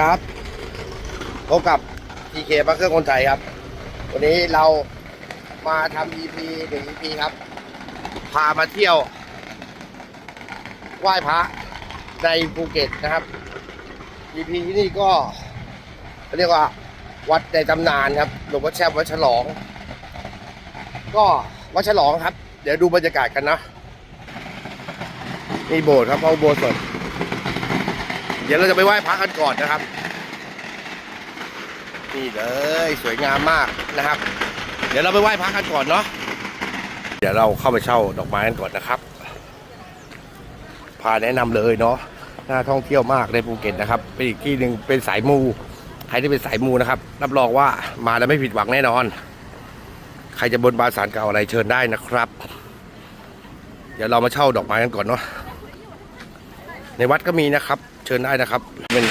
ครับพบกับ PK บัคเครื่องคนไทยครับ วันนี้เรามาทำ EP หนึ่ง EP ครับ พามาเที่ยวไหว้พระในภูเก็ตนะครับ EP ที่นี่ก็เรียกว่าวัดในตำนานครับหลวงพ่อแช่มวัดฉลอง ก็วัดฉลองครับ เดี๋ยวดูบรรยากาศกันนะนี่โบสถ์ครับพระอุโบสถ์ เดี๋ยวเราจะไปไหว้พระกันก่อนนะครับ นี่เลยสวยงามมากนะครับ เดี๋ยวเราไปไหว้พระกันก่อนเนาะเดี๋ยวเราเข้าไปเช่าดอกไม้กันก่อนนะครับ พาแนะนำเลยเนาะน่าท่องเที่ยวมากในภูเก็ตนะครับเป็นอีกที่หนึ่งเป็นสายมูใครที่เป็นสายมูนะครับ รับรองว่ามาแล้วไม่ผิดหวังแน่นอน ใครจะบนบานสารเก่าอะไรเชิญได้นะครับ เดี๋ยวเรามาเช่าดอกไม้กันก่อนเนาะในวัดก็มีนะครับ เชิญได้นะครับ เป็น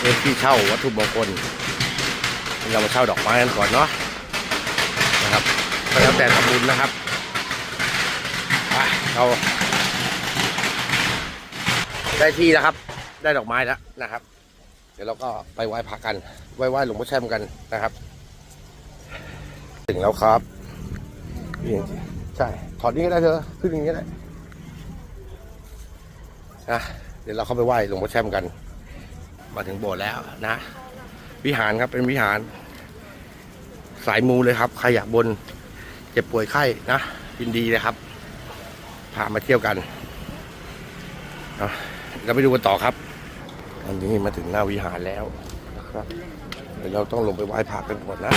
เป็นที่เช่าวัตถุมงคลเรามาเช่าดอกไม้กันก่อนเนาะนะครับก็แล้วแต่ทำบุญนะครับไปเราได้ที่แล้วครับ ได้ดอกไม้แล้วนะครับ เดี๋ยวเราก็ไปไหว้พระกันไหว้ไหว้หลวงพ่อแช่มกันนะครับ ถึงแล้วครับนี่ใช่ถอดนี้ก็ได้เธอขึ้นอย่างนี้ก็ได้นะ เดี๋ยวเราเข้าไปไหว้หลวงพ่อแช่มกัน มาถึงโบสถ์แล้วนะ วิหารครับเป็นวิหาร สายมูเลยครับใครอยากบน เจ็บป่วยไข้นะยินดีเลยครับพามาเที่ยวกันเอาเราไปดูกันต่อครับ อันนี้มาถึงหน้าวิหารแล้วนะครับเดี๋ยวเราต้องลงไปไหว้พระกันก่อนนะ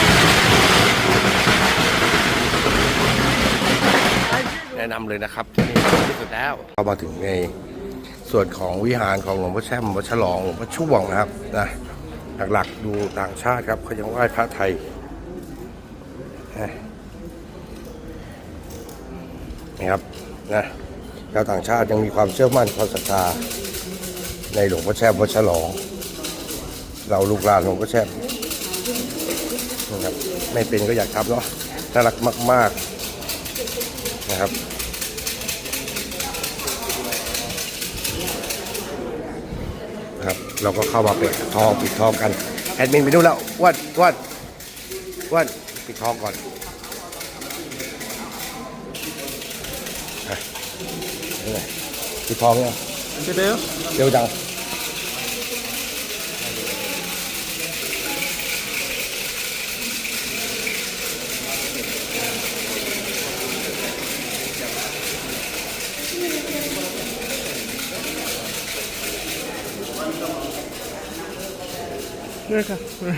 แนะนำเลยนะครับที่นี่ที่สุดแล้วเข้ามาถึงใน ส่วนของวิหารของหลวงพ่อแช่มวัดฉลองหลวงพ่อช่วงนะครับนะหลักๆดูต่างชาติครับเขายังไหว้พระไทยนะครับนะชาวต่างชาติยังมีความเชื่อมั่นความศรัทธาในหลวงพ่อแช่มวัดฉลอง เราลูกหลานหลวงพ่อแช่มนะครับไม่เป็นก็อยากทำเนาะน่ารักมาก ๆ นะครับ ครับ เราก็เข้ามาปิดทองปิดทองกัน แอดมินไปดูแล้ววัดวัดวัดปิดทองก่อนอะนี่ไงปิดทองเนี่ย ¿Qué te veo? เร็วจัง 那个，不是。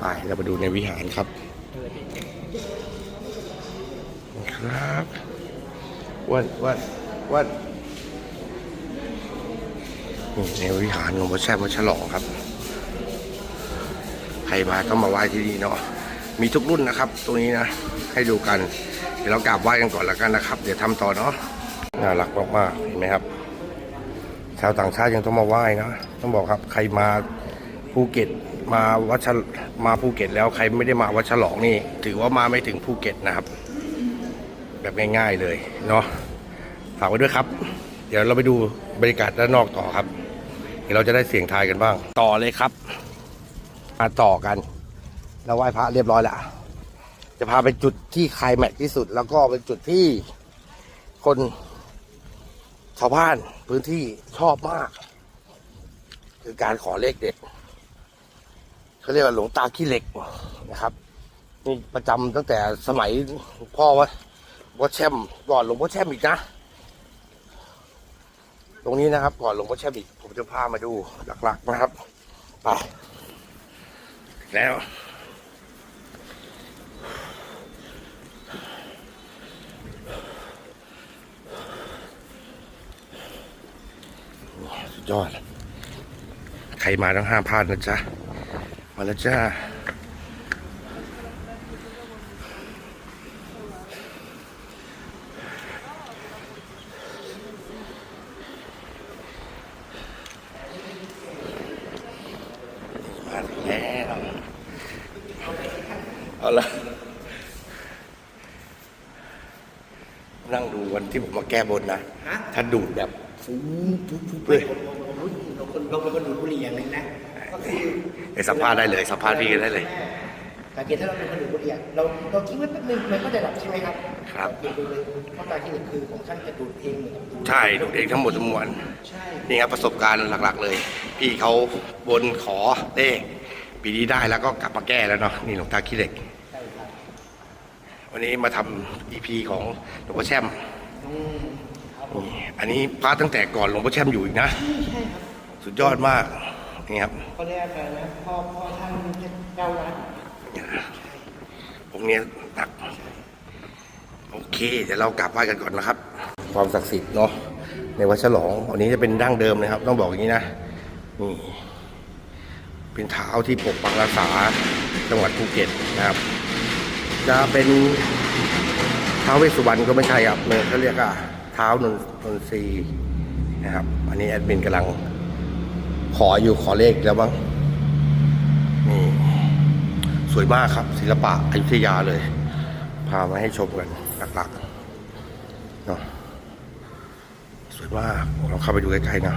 ไปเรามาดูในวิหารครับครับวันวันวันนี่ในวิหารหลวงพ่อแช่มวัดฉลองครับใครมาต้องมาไหว้ที่นี่เนาะมีทุกรุ่นนะครับ ตรงนี้นะ ให้ดูกัน เดี๋ยวเรากราบไหว้กันก่อนแล้วกันนะครับ เดี๋ยวทำต่อเนาะน่ารักมากๆเห็นไหมครับ ชาวต่างชาติยังต้องมาไหว้นะ ต้องบอกครับ ใครมาภูเก็ต มาวัดมาภูเก็ตแล้วใครไม่ได้มาวัดฉลองนี่ ถือว่ามาไม่ถึงภูเก็ตนะครับ แบบง่ายๆเลยเนาะฝากไว้ด้วยครับ เดี๋ยวเราไปดูบรรยากาศด้านนอกต่อครับ เดี๋ยวเราจะได้เสียงทายกันบ้าง ต่อเลยครับมาต่อกันเราไหว้พระเรียบร้อยแล้วจะพาไปจุดที่คลายแม็กที่สุด แล้วก็เป็นจุดที่คนชาวบ้านพื้นที่ชอบมาก คือการขอเลขเด็ด เขาเรียกว่าหลวงตาขี้เหล็กนะครับนี่ประจำตั้งแต่สมัยพ่อว่าวัดแช่มก่อนหลวงพ่อแช่มอีกนะ ตรงนี้นะครับ ก่อนหลวงพ่อแช่มอีกผมจะพามาดูหลัก ๆนะครับไปแล้วสุดยอด ใครมาต้องห้ามพลาดนะจ๊ะ มาแล้วจ้า มาแล้วเอาละนั่งดูวันที่ผมมาแก้บนนะฮะถ้าดูดแบบฟูปุ๊บปุ๊บเลย ผมรู้เราคนเราเป็นคนดูดบุหรี่อย่างหนึ่งนะก็คือไอ้ สัมภาษณ์ได้เลยสัมภาษณ์พี่กันได้เลย สังเกตถ้าเราเป็นคนดูดบุหรี่อะเราเราทิ้งไว้แป๊บนึงมันก็จะดับใช่ไหมครับครับดูดูเลยเพราะการที่หนึ่งคือของท่านจะดูดเองเหมือนกับดูดใช่ดูดเองทั้งหมดทั้งมวลใช่นี่ครับประสบการณ์หลักๆ เลย พี่เขาบนขอเลขปีนี้ได้แล้วก็กลับมาแก้แล้วเนาะนี่หลวงตาขี้เหล็ก ใช่ครับวันนี้มาทำอีพีของหลวงพ่อแช่มอืมครับผมนี่อันนี้พระตั้งแต่ก่อนหลวงพ่อแช่มอยู่อีกนะ ใช่ครับ สุดยอดมาก นี่ครับเขาเรียกอะไรนะพ่อพ่อท่านเจ้าวัดองค์เนี้ยหนัก โอเค เดี๋ยวเรากลับไหว้กันก่อนนะครับ ความศักดิ์สิทธิ์เนาะในวัดฉลองอันนี้จะเป็นดั้งเดิมนะครับ ต้องบอกอย่างนี้นะนี่เป็นเท้าที่ปกปักรักษาจังหวัดภูเก็ตนะครับ จะเป็นท้าวเวสสุวรรณก็ไม่ใช่ครับเนี่ยเขาเรียกว่าเท้านนนนทรีย์นะครับ อันนี้แอดมินกำลัง ขออยู่ขอเลขแล้วบ้างนี่สวยมากครับ ศิลปะอยุธยาเลย พามาให้ชมกันหลักๆเนาะสวยมากเราเข้าไปดูใกล้ๆนะ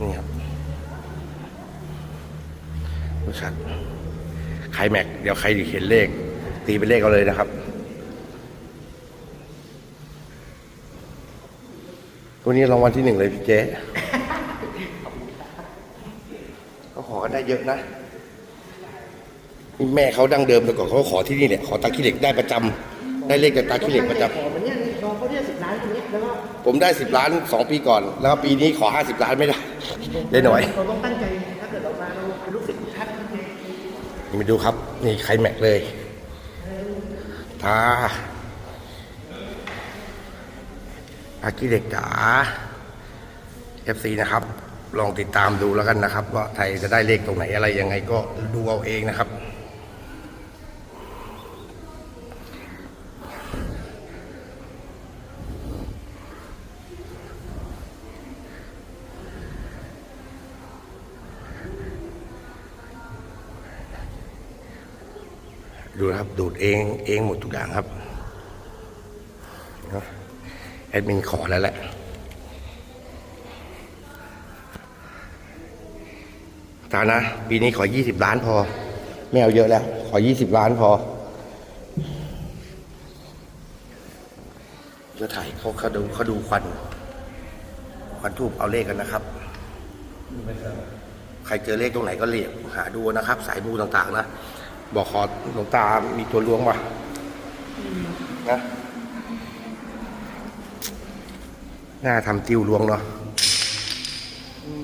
นี่ครับดูชัดใครแม็ก เดี๋ยวใครเห็นเลข ตีเป็นเลขเอาเลยนะครับ ตัวนี้รางวัลที่หนึ่งเลยพี่เจ๊ก็ขอกันได้เยอะนะนี่แม่เขาดั้งเดิมแต่ก่อนเขาก็ขอที่นี่แหละขอตาขี้เหล็กได้ประจำได้เลขจากตาขี้เหล็กประจขอมันเนี่ยน้องเขาเรียกสิบล้านตรงนี้แล้วก็ำผมได้สิบล้านสองปีก่อน แล้วก็ปีนี้ขอห้าสิบล้านไม่ได้ ได้หน่อย เราต้องตั้งใจถ้าเกิดเรามาเราเป็นลูกศิษย์ท่านนี่มาดูครับ นี่ใครแม็กเลย ตา ตาขี้เหล็กจ๋าเอฟซีนะครับ ลองติดตามดูแล้วกันนะครับ ว่าไทยจะได้เลขตรงไหนอะไรยังไงก็ดูเอาเองนะครับ ดูนะครับ ดูดเองเองหมดทุกอย่างครับเนะ แอดมินขอแล้วแหละตานะ ปีนี้ขอยี่สิบล้านพอ ไม่เอาเยอะแล้ว ขอยี่สิบล้านพอจะถ่ายเขาเขาดูเขาดูควัน ควันทูบเอาเลขกันนะครับ ใครเจอเลขตรงไหนก็เรียกหาดูนะครับ สายมูต่างๆนะ บอกขอหลวงตามีตัวล้วงป่ะนะ น่าทำติ้วล้วงเนาะ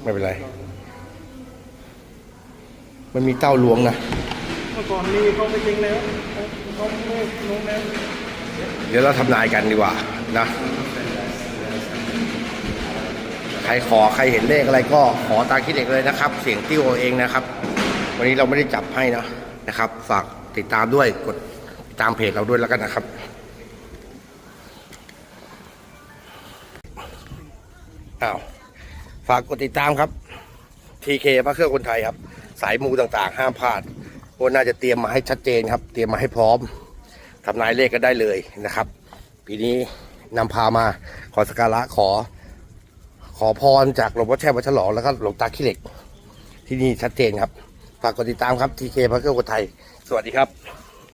ไม่เป็นไร มันมีเต้าล้วงนะเมื่อก่อนมีเขาไปจริงแล้วเขาไม่ลงแล้วเดี๋ยวเราทำนายกันดีกว่านะใครขอใครเห็นเลขอะไรก็ขอตาคิดเด็กเลยนะครับ เสียงติ้วเอาเองนะครับ วันนี้เราไม่ได้จับให้นะนะครับ ฝากติดตามด้วยกดติดตามเพจเราด้วยแล้วกันนะครับ อ้าวฝากกดติดตามครับ TK พระเครื่องคนไทยครับ สายมูต่างๆ ห้ามพลาดโอ้น่าจะเตรียมมาให้ชัดเจนครับ เตรียมมาให้พร้อมทำนายเลขก็ได้เลยนะครับ ปีนี้นำพามาขอสกการะขอ ขอพรจากหลวงพ่อแช่วัดฉลองแล้วก็หลวงตาขี้เหล็ก ที่นี่ชัดเจนครับ ฝากกดติดตามครับทีเคพระเครื่องคนไทย สวัสดีครับ